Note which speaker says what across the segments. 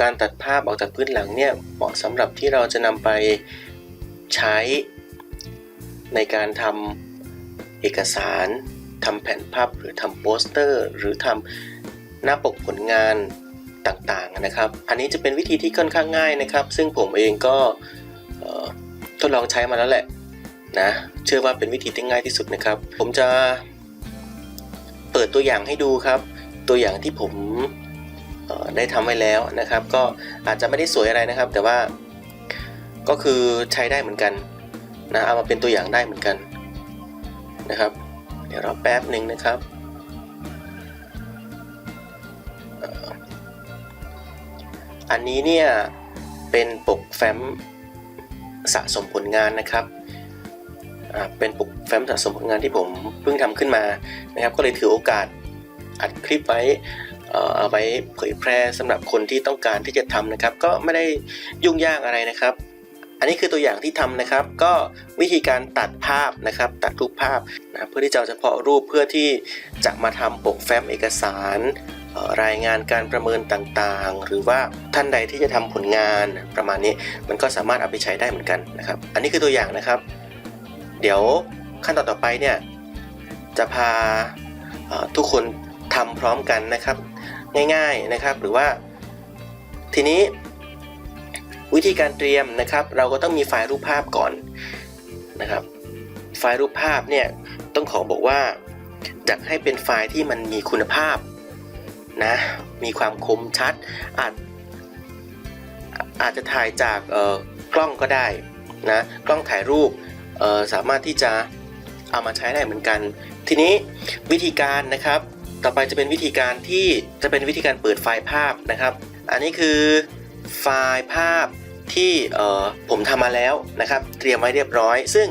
Speaker 1: การตัดภาพออกจากพื้นหลังเนี่ยเหมาะสำหรับที่เราจะนำไปใช้ในการทำเอกสารทำแผ่นภาพหรือทำโปสเตอร์ หรือทำหน้าปกผลงานต่างๆนะครับ อันนี้จะเป็นวิธีที่ค่อนข้างง่ายนะครับ ซึ่งผมเองก็ทดลองใช้มาแล้วแหละนะเชื่อว่าเป็นวิธีที่ง่ายที่สุดนะครับ ผมจะเปิดตัวอย่างให้ดูครับ ตัวอย่างที่ผม ได้ทำไว้แล้วนะครับ ก็อาจจะไม่ได้สวยอะไรนะครับ แต่ว่าก็คือใช้ได้เหมือนกันนะเอามาเป็นตัวอย่างได้เหมือนกันนะครับ เดี๋ยวรอแป๊บหนึ่งนะครับอันนี้เนี่ยเป็นปกแฟ้มสะสมผลงานนะครับ เป็นปกแฟ้มสะสมผลงานที่ผมเพิ่งทำขึ้นมานะครับ ก็เลยถือโอกาสอัดคลิปไว้ เอาไว้เผยแพร่สำหรับคนที่ต้องการที่จะทำนะครับ ก็ไม่ได้ยุ่งยากอะไรนะครับ อันนี้คือตัวอย่างที่ทำนะครับ ก็วิธีการตัดภาพนะครับ ตัดรูปภาพนะเพื่อที่จะเฉพาะรูปเพื่อที่จะมาทำปกแฟ้มเอกสารรายงานการประเมินต่างๆ หรือว่าท่านใดที่จะทำผลงานประมาณนี้ มันก็สามารถเอาไปใช้ได้เหมือนกันนะครับ อันนี้คือตัวอย่างนะครับ เดี๋ยวขั้นตอนต่อไปเนี่ยจะพาทุกคนทำพร้อมกันนะครับ ง่ายๆนะครับ หรือว่าทีนี้วิธีการเตรียมนะครับ เราก็ต้องมีไฟล์รูปภาพก่อนนะครับ ไฟล์รูปภาพเนี่ยต้องขอบอกว่าจะให้เป็นไฟล์ที่มันมีคุณภาพนะมีความคมชัดอาจอาจจะถ่ายจากกล้องก็ได้นะกล้องถ่ายรูปสามารถที่จะเอามาใช้ได้เหมือนกัน ทีนี้วิธีการนะครับ ต่อไปจะเป็นวิธีการที่จะเป็นวิธีการเปิดไฟล์ภาพนะครับ อันนี้คือไฟล์ภาพที่ผมทำมาแล้วนะครับ เตรียมไว้เรียบร้อย ซึ่ง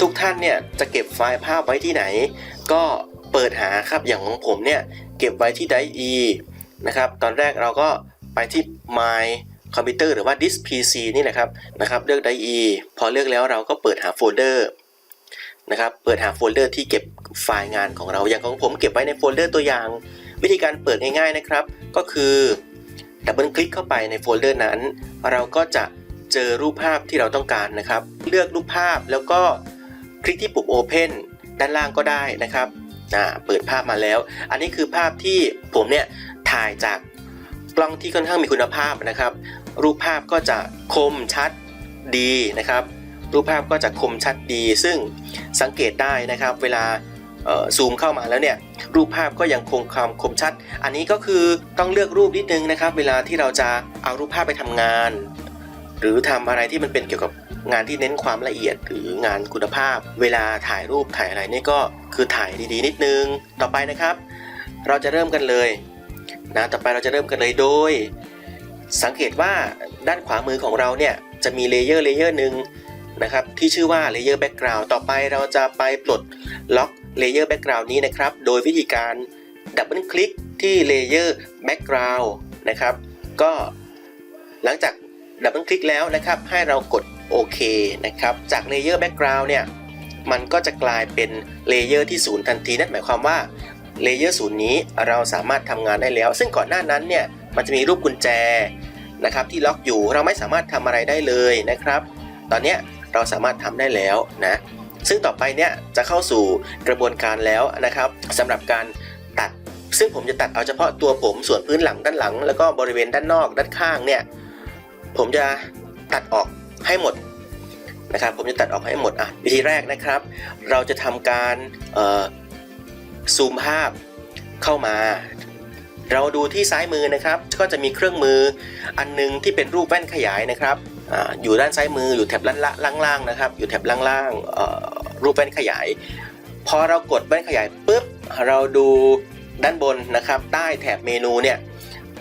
Speaker 1: ทุกท่านเนี่ยจะเก็บไฟล์ภาพไว้ที่ไหน ก็เปิดหาครับอย่างของผมเนี่ยเก็บไว้ที่ Drive E นะครับตอนแรกเราก็ไปที่ My Computer หรือว่า Disk PC นี่แหละครับนะครับ เลือก Drive E พอเลือกแล้วเราก็เปิดหาโฟลเดอร์ นะครับ เปิดหาโฟลเดอร์ที่เก็บไฟล์งานของเรา อย่างของผมเก็บไว้ในโฟลเดอร์ตัวอย่าง วิธีการเปิดง่ายๆนะครับ ก็คือดับเบิลคลิกเข้าไปในโฟลเดอร์นั้น เราก็จะเจอรูปภาพที่เราต้องการนะครับ เลือกรูปภาพแล้วก็คลิกที่ปุ่ม Open ด้านล่างก็ได้นะครับอ่าเปิดภาพมาแล้ว อันนี้คือภาพที่ผมเนี่ยถ่ายจากกล้องที่ค่อนข้างมีคุณภาพนะครับ รูปภาพก็จะคมชัดดีนะครับ รูปภาพก็จะคมชัดดี ซึ่งสังเกตได้นะครับ เวลาซูมเข้ามาแล้วเนี่ยรูปภาพก็ยังคงความคมชัด อันนี้ก็คือต้องเลือกรูปนิดนึงนะครับ เวลาที่เราจะเอารูปภาพไปทำงาน หรือทำอะไรที่มันเป็นเกี่ยวกับงานที่เน้นความละเอียดหรืองานคุณภาพ เวลาถ่ายรูปถ่ายอะไรนี่ก็คือถ่ายดีๆ นิดนึง ต่อไปนะครับ เราจะเริ่มกันเลยนะต่อไปเราจะเริ่มกันเลยโดย สังเกตว่าด้านขวามือของเราเนี่ยจะมีเลเยอร์เลเยอร์หนึ่ง นะครับที่ชื่อว่าเลเยอร์แบ็กกราวด์ต่อไปเราจะไปปลดล็อกเลเยอร์แบ็กกราวด์นี้นะครับ โดยวิธีการดับเบิลคลิกที่เลเยอร์แบ็กกราวด์นะครับ ก็หลังจากดับเบิลคลิกแล้วนะครับ ให้เรากดโอเคนะครับ จากเลเยอร์แบ็กกราวด์เนี่ย มันก็จะกลายเป็นเลเยอร์ที่ศูนย์ทันที นั่นหมายความว่าเลเยอร์ศูนย์นี้เราสามารถทำงานได้แล้ว ซึ่งก่อนหน้านั้นเนี่ย มันจะมีรูปกุญแจนะครับที่ล็อกอยู่เราไม่สามารถทำอะไรได้เลยนะครับ ตอนนี้ เราสามารถทำได้แล้วนะซึ่งต่อไปเนี่ยจะเข้าสู่กระบวนการแล้วนะครับสำหรับการตัด ซึ่งผมจะตัดเอาเฉพาะตัวผมส่วนพื้นหลังด้านหลัง แล้วก็บริเวณด้านนอกด้านข้างเนี่ยผมจะตัดออกให้หมดนะครับผมจะตัดออกให้หมดอะวิธีแรกนะครับ เราจะทำการซูมภาพเข้ามา เราดูที่ซ้ายมือนะครับ ก็จะมีเครื่องมืออันนึงที่เป็นรูปแว่นขยายนะครับ อยู่ด้านซ้ายมืออยู่แถบล่างๆนะครับ อยู่แถบล่างๆรูปแว่นขยาย พอเรากดแว่นขยายปุ๊บเราดูด้านบนนะครับ ใต้แถบเมนูเนี่ย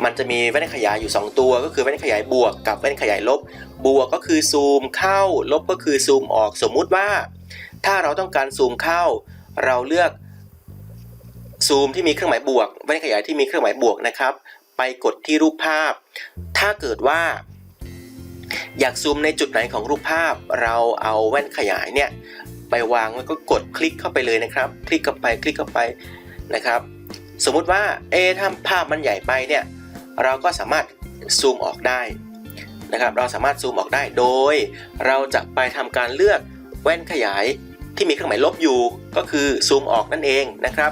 Speaker 1: มันจะมีแว่นขยายอยู่ 2 ตัว ก็คือแว่นขยายบวกกับแว่นขยายลบ บวกก็คือซูมเข้า ลบก็คือซูมออกสมมุติว่า ถ้าเราต้องการซูมเข้า เราเลือกซูมที่มีเครื่องหมายบวกแว่นขยายที่มีเครื่องหมายบวกนะครับ ไปกดที่รูปภาพ ถ้าเกิดว่า อยากซูมในจุดไหนของรูปภาพ เราเอาแว่นขยายเนี่ยไปวางแล้วก็กดคลิกเข้าไปเลยนะครับ คลิกเข้าไปคลิกเข้าไปนะครับ สมมุติว่าเอถ้าภาพมันใหญ่ไปเนี่ยเราก็สามารถซูมออกได้นะครับเราสามารถซูมออกได้โดย เราจะไปทำการเลือกแว่นขยายที่มีเครื่องหมายลบอยู่ ก็คือซูมออกนั่นเองนะครับ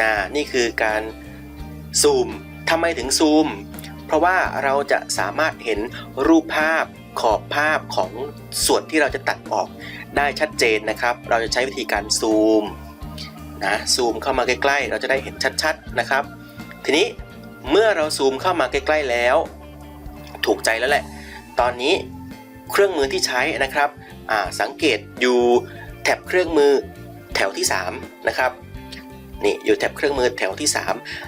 Speaker 1: นะนี่คือการซูมทำไมถึงซูม เพราะว่าเราจะสามารถเห็นรูปภาพขอบภาพของส่วนที่เราจะตัดออกได้ชัดเจนนะครับ เราจะใช้วิธีการซูมนะซูมเข้ามาใกล้ๆ เราจะได้เห็นชัดๆนะครับ ทีนี้เมื่อเราซูมเข้ามาใกล้ๆแล้ว ถูกใจแล้วแหละ ตอนนี้เครื่องมือที่ใช้นะครับสังเกตอยู่แถบเครื่องมือแถวที่3นะครับนี่อยู่แถบเครื่องมือแถวที่ 3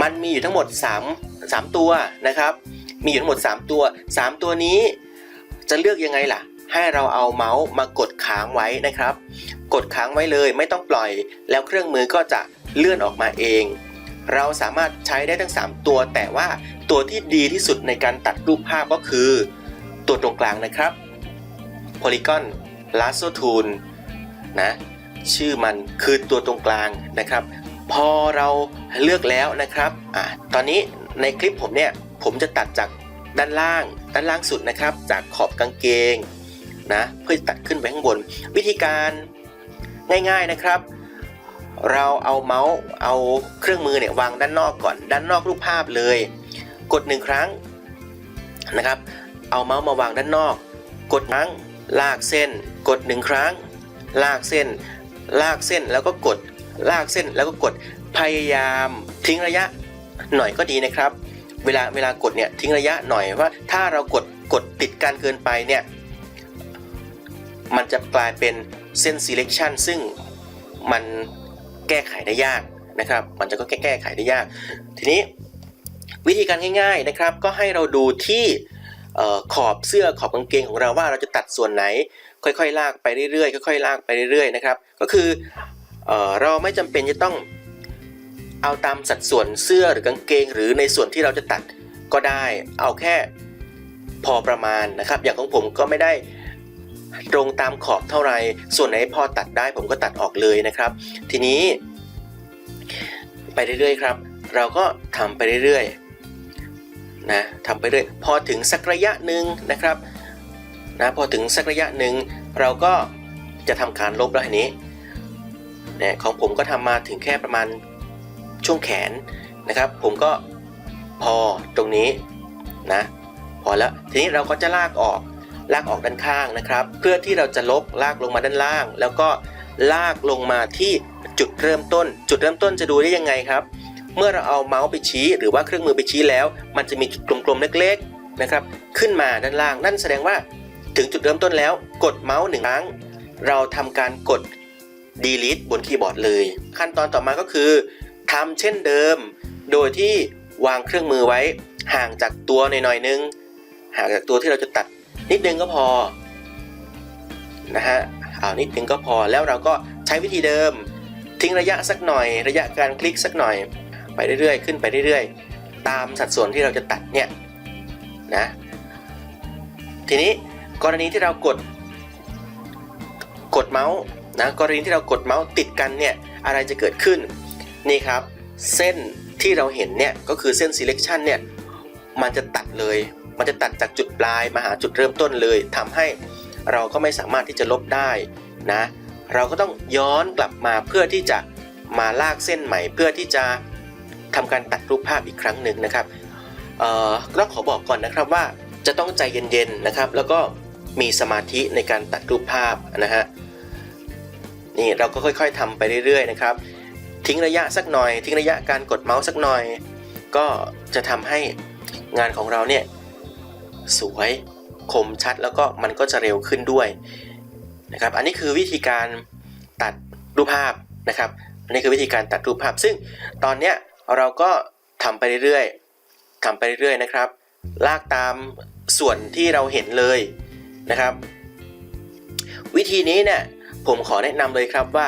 Speaker 1: มันมีอยู่ทั้งหมด 3 3 ตัวนะครับ มีอยู่ทั้งหมด 3 ตัว 3 ตัวนี้จะเลือกยังไงล่ะ ให้เราเอาเมาส์มากดค้างไว้นะครับ กดค้างไว้เลยไม่ต้องปล่อย แล้วเครื่องมือก็จะเลื่อนออกมาเอง เราสามารถใช้ได้ทั้ง 3 ตัว แต่ว่าตัวที่ดีที่สุดในการตัดรูปภาพก็คือ ตัวตรงกลางนะครับ Polygon Lasso Tool นะชื่อมันคือตัวตรงกลางนะครับ พอเราเลือกแล้วนะครับอะตอนนี้ในคลิปผมเนี่ยผมจะตัดจากด้านล่าง ด้านล่างสุดนะครับ จากขอบกางเกงนะเพื่อตัดขึ้นไปข้างบน วิธีการง่ายๆนะครับ เราเอาเมาส์เอาเครื่องมือเนี่ยวางด้านนอกก่อน ด้านนอกรูปภาพเลย กดหนึ่งครั้งนะครับ เอาเมาส์มาวางด้านนอก กดครั้งลากเส้น กดหนึ่งครั้ง ลากเส้น ลากเส้นแล้วก็กด ลากเส้นแล้วก็กดพยายามทิ้งระยะหน่อยก็ดีนะครับ เวลาเวลากดเนี่ยทิ้งระยะหน่อยว่า ถ้าเรากดกดติดกันเกินไปเนี่ยมันจะกลายเป็นเส้น selection ซึ่งมันแก้ไขได้ยากนะครับ มันจะก็แก้แก้ไขได้ยาก ทีนี้วิธีการง่าย ๆนะครับ ก็ให้เราดูที่ขอบเสื้อขอบกางเกงของเราว่าเราจะตัดส่วนไหน ค่อยๆ ลากไปเรื่อยๆค่อยๆลากไปเรื่อยๆนะครับ ก็คือ เเราไม่จำเป็นจะต้องเอาตามสัดส่วนเสื้อหรือกางเกง หรือในส่วนที่เราจะตัดก็ได้ เอาแค่พอประมาณนะครับ อย่างของผมก็ไม่ได้ตรงตามขอบเท่าไหรส่วนไหนพอตัดได้ผมก็ตัดออกเลยนะครับ ทีนี้ไปเรื่อยๆครับ เราก็ทำไปเรื่อยๆนะทำไปเรื่อยพอถึงสักระยะหนึ่งนะครับนะพอถึงสักระยะหนึ่งเราก็จะทำการลบแล้วทีนี้ นี่ยของผมก็ทำมาถึงแค่ประมาณช่วงแขนนะครับ ผมก็พอตรงนี้นะพอแล้วทีนี้เราก็จะลากออกลากออกด้านข้างนะครับ เพื่อที่เราจะลบลากลงมาด้านล่าง แล้วก็ลากลงมาที่จุดเริ่มต้น จุดเริ่มต้นจะดูได้ยังไงครับ เมื่อเราเอาเมาส์ไปชี้ หรือว่าเครื่องมือไปชี้แล้ว มันจะมีจุดกลมๆเล็กๆนะครับ ขึ้นมาด้านล่าง นั่นแสดงว่าถึงจุดเริ่มต้นแล้ว กดเมาส์หนึ่งครั้ง เราทำการกด delete บนคีย์บอร์ดเลย ขั้นตอนต่อมาก็คือทำเช่นเดิม โดยที่วางเครื่องมือไว้ห่างจากตัวหน่อยๆนึง ห่างจากตัวที่เราจะตัดนิดนึงก็พอนะฮะเอานิดนึงก็พอแล้วเราก็ใช้วิธีเดิม ทิ้งระยะสักหน่อย ระยะการคลิกสักหน่อย ไปเรื่อยๆ ขึ้นไปเรื่อยๆ ตามสัดส่วนที่เราจะตัดเนี่ยนะทีนี้กรณีที่เรากด กดเมาส์ นะกรณีที่เรากดเมาส์ติดกันเนี่ยอะไรจะเกิดขึ้นนี่ครับ เส้นที่เราเห็นเนี่ยก็คือเส้น selection เนี่ยมันจะตัดเลย มันจะตัดจากจุดปลายมาหาจุดเริ่มต้นเลยทำให้เราก็ไม่สามารถที่จะลบได้นะเราก็ต้องย้อนกลับมาเพื่อที่จะมาลากเส้นใหม่ เพื่อที่จะทำการตัดรูปภาพอีกครั้งหนึ่งนะครับเอ่อต้องขอบอกก่อนนะครับว่าจะต้องใจเย็นๆนะครับ แล้วก็มีสมาธิในการตัดรูปภาพนะฮะ นี่เราก็ค่อย ๆทำไปเรื่อยๆนะครับ ทิ้งระยะสักหน่อย ทิ้งระยะการกดเมาส์สักหน่อย ก็จะทำให้งานของเราเนี่ยสวยคมชัดแล้วก็มันก็จะเร็วขึ้นด้วยนะครับ อันนี้คือวิธีการตัดรูปภาพนะครับอันนี้คือวิธีการตัดรูปภาพ ซึ่งตอนเนี้ยเราก็ทำไปเรื่อยๆทำไปเรื่อยๆนะครับ ลากตามส่วนที่เราเห็นเลยนะครับ วิธีนี้เนี่ย ผมขอแนะนำเลยครับว่า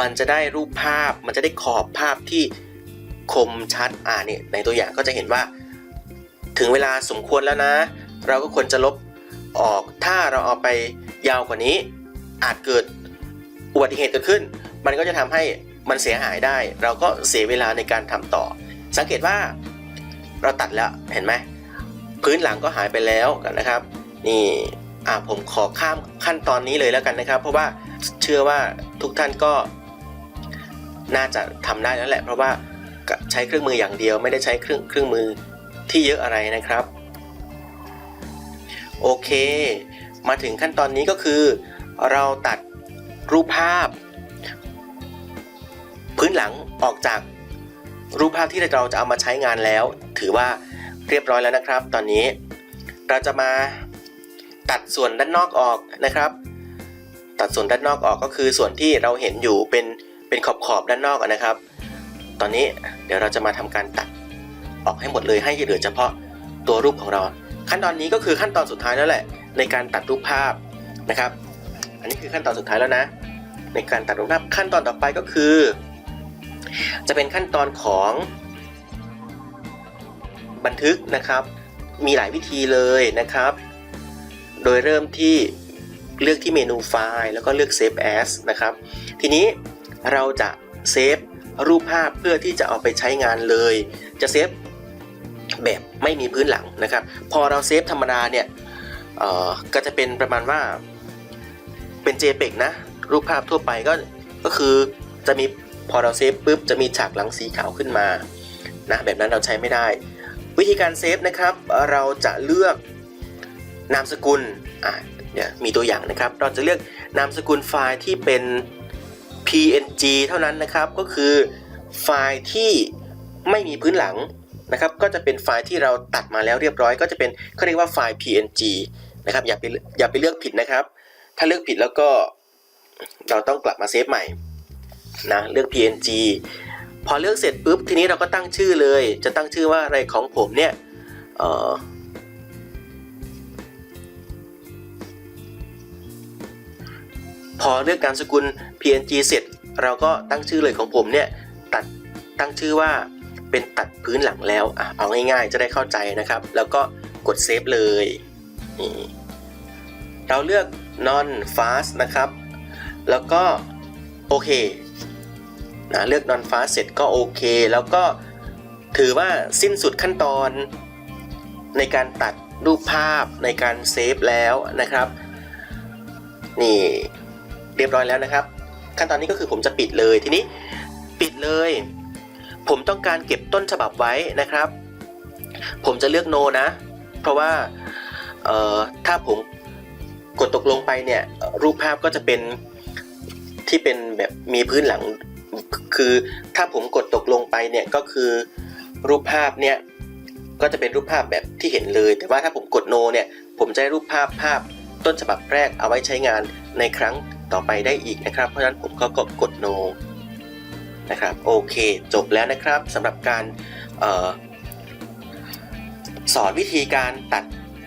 Speaker 1: มันจะได้รูปภาพ มันจะได้ขอบภาพที่คมชัดอ่านี่ในตัวอย่างก็จะเห็นว่า ถึงเวลาสมควรแล้วนะ เราก็ควรจะลบออกถ้าเราเอาไปยาวกว่านี้ อาจเกิดอุบัติเหตุเกิดขึ้น มันก็จะทำให้มันเสียหายได้ เราก็เสียเวลาในการทำต่อ สังเกตว่าเราตัดแล้วเห็นไหมพื้นหลังก็หายไปแล้วนะครับ นี่อ่าผมขอข้ามขั้นตอนนี้เลยแล้วกันนะครับ เพราะว่า เชื่อว่าทุกท่านก็น่าจะทำได้แล้วแหละ เพราะว่าใช้เครื่องมืออย่างเดียวไม่ได้ใช้เครื่องเครื่องมือที่เยอะอะไรนะครับ โอเค มาถึงขั้นตอนนี้ก็คือ เราตัดรูปภาพ พื้นหลังออกจากรูปภาพที่เราจะเอามาใช้งานแล้ว ถือว่าเรียบร้อยแล้วนะครับ ตอนนี้เราจะมาตัดส่วนด้านนอกออกนะครับ ตัดส่วนด้านนอกออกก็คือส่วนที่เราเห็นอยู่เป็นเป็นขอบขอบๆด้านนอกนะครับ ตอนนี้เดี๋ยวเราจะมาทำการตัดออกให้หมดเลยให้เหลือเฉพาะตัวรูปของเรา ขั้นตอนนี้ก็คือขั้นตอนสุดท้ายแล้วแหละ ในการตัดรูปภาพนะครับ อันนี้คือขั้นตอนสุดท้ายแล้วนะ ในการตัดรูปภาพขั้นตอนต่อไปก็คือ จะเป็นขั้นตอนของบันทึกนะครับ มีหลายวิธีเลยนะครับ โดยเริ่มที่ เลือกที่เมนูไฟล์แล้วก็เลือก Save As นะครับ ทีนี้เราจะเซฟรูปภาพเพื่อที่จะเอาไปใช้งานเลย จะเซฟแบบไม่มีพื้นหลังนะครับ พอเราเซฟธรรมดาเนี่ยเอ่อก็จะเป็นประมาณว่าเป็น JPEG นะ รูปภาพทั่วไปก็ก็คือจะมีพอเราเซฟปุ๊บจะมีฉากหลังสีขาวขึ้นมานะแบบนั้นเราใช้ไม่ได้ วิธีการเซฟนะครับ เราจะเลือกนามสกุลอะ เดี๋ยมีตัวอย่างนะครับ เราจะเลือกนามสกุลไฟล์ที่เป็น PNG เท่านั้นนะครับ ก็คือไฟล์ที่ไม่มีพื้นหลังนะครับ ก็จะเป็นไฟล์ที่เราตัดมาแล้วเรียบร้อย ก็จะเป็นเขาเรียกว่าไฟล์ PNG นะครับอย่าไปอย่าไปเลือกผิดนะครับ ถ้าเลือกผิดแล้วก็เราต้องกลับมาเซฟใหม่นะเลือก PNG พอเลือกเสร็จปุ๊บทีนี้เราก็ตั้งชื่อเลย จะตั้งชื่อว่าอะไรของผมเนี่ยเอ่อ พอเลือกนามสกุล PNG เสร็จ เราก็ตั้งชื่อเลยของผมเนี่ยตัดตั้งชื่อว่าเป็นตัดพื้นหลังแล้วอะเอาง่ายๆ จะได้เข้าใจนะครับ แล้วก็กดเซฟเลยนี่เราเลือก non fast นะครับ แล้วก็โอเคนะเลือก non fast เสร็จก็โอเค แล้วก็ถือว่าสิ้นสุดขั้นตอน ในการตัดรูปภาพในการเซฟแล้วนะครับ นี่ เรียบร้อยแล้วนะครับ ขั้นตอนนี้ก็คือผมจะปิดเลยทีนี้ปิดเลย ผมต้องการเก็บต้นฉบับไว้นะครับ ผมจะเลือก no นะ เพราะว่าถ้าผมกดตกลงไปเนี่ยรูปภาพก็จะเป็นที่เป็นแบบมีพื้นหลัง คือถ้าผมกดตกลงไปเนี่ยก็คือรูปภาพเนี่ยก็จะเป็นรูปภาพแบบที่เห็นเลย แต่ว่าถ้าผมกด no เนี่ยผมจะได้รูปภาพภาพต้นฉบับแรกเอาไว้ใช้งานในครั้ง ต่อไปได้อีกนะครับ เพราะฉะนั้นผมก็กด no นะครับโอเคจบแล้วนะครับสำหรับการออสอนวิธีการตัด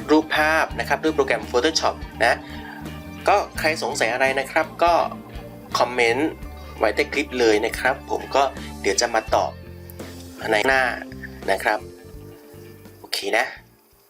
Speaker 1: รูปภาพนะครับด้วยโปรแกรม Photoshop นะก็ใครสงสัยอะไรนะครับ ก็คอมเมนต์ไว้ใต้คลิปเลยนะครับ ผมก็เดี๋ยวจะมาตอบในหน้านะครับ โอเคนะ